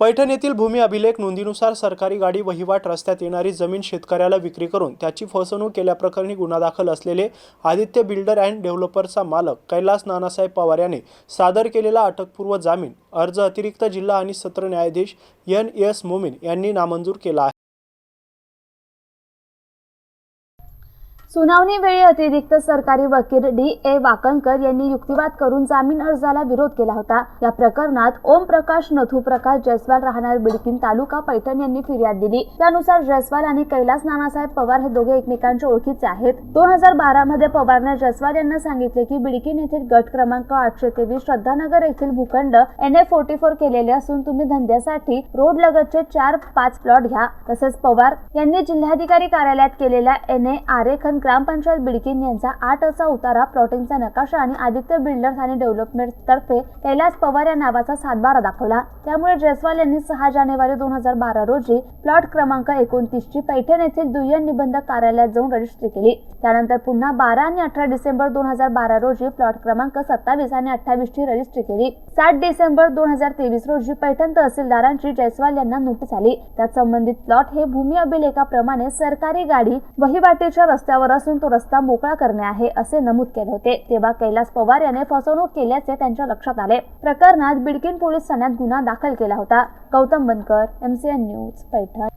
पैठण येथील भूमी अभिलेख नोंदीनुसार सरकारी गाडी वहिवाट रस्त्यात येणारी जमीन शेतकऱ्याला विक्री करून त्याची फसवणूक केल्याप्रकरणी गुन्हा दाखल असलेले आदित्य बिल्डर अँड डेव्हलपरचा मालक कैलास नानासाहेब पवार याने सादर केलेला अटकपूर्व जामीन अर्ज अतिरिक्त जिल्हा आणि सत्र न्यायाधीश एन एस मोमीन यांनी नामंजूर केला आहे. सुनावणी वेळी अतिरिक्त सरकारी वकील डी ए वाकणकर यांनी युक्तिवाद करून जामीन अर्जाला विरोध केला होता. या प्रकरणात ओम प्रकाश नथू प्रकाश जयस्वाल राहणार बिडकिन तालुका पैठण यांनी फिर्याद दिली. त्यानुसार जयस्वाल आणि कैलास नानासाहेब पवार हे दोघे एकमेकांच्या ओळखीचे आहेत. दोन हजार बारा मध्ये पवारने जयस्वाल यांना सांगितले की बिडकीन येथील गट क्रमांक आठशे तेवीस श्रद्धानगर येथील भूखंड एन ए फोर्टी फोर केलेले असून तुम्ही धंद्यासाठी रोड लगतचे चार पाच प्लॉट घ्या. तसेच पवार यांनी जिल्हाधिकारी कार्यालयात केलेल्या एन ए आरेखन ग्रामपंचायत बिडकीन यांचा आठ असा उतारा प्लॉटिंगचा नकाशा आणि आदित्य बिल्डर्स आणि डेव्हलपमेंट तर्फे कैलास पवार या नावाचा सातबारा दाखवला. त्यामुळे जयस्वाल यांनी सहा जानेवारी दोन हजार बारा रोजी प्लॉट क्रमांक एकोणतीस ची पैठण येथील दुय्यम निबंधक कार्यालयात जाऊन रजिस्ट्री केली. त्यानंतर पुन्हा बारा आणि अठरा डिसेंबर दोन हजार बारा रोजी प्लॉट क्रमांक सत्तावीस आणि अठ्ठावीस ची रजिस्ट्री केली. सात डिसेंबर दोन हजार तेवीस रोजी पैठण तहसीलदारांची जयस्वाल यांना नोटीस आली. त्यात संबंधित प्लॉट हे भूमी अभिलेखाप्रमाणे सरकारी गाडी वहिवाटीच्या रस्त्यावर असून तो रस्ता मोकळा करणे आहे असे नमूद केले होते. तेव्हा कैलास पवार याने फसवणूक केल्याचे त्यांच्या लक्षात आले. प्रकरणात बिडकीन पोलीस ठाण्यात गुन्हा दाखल केला होता. Gautam Bankar MCN news Paithan.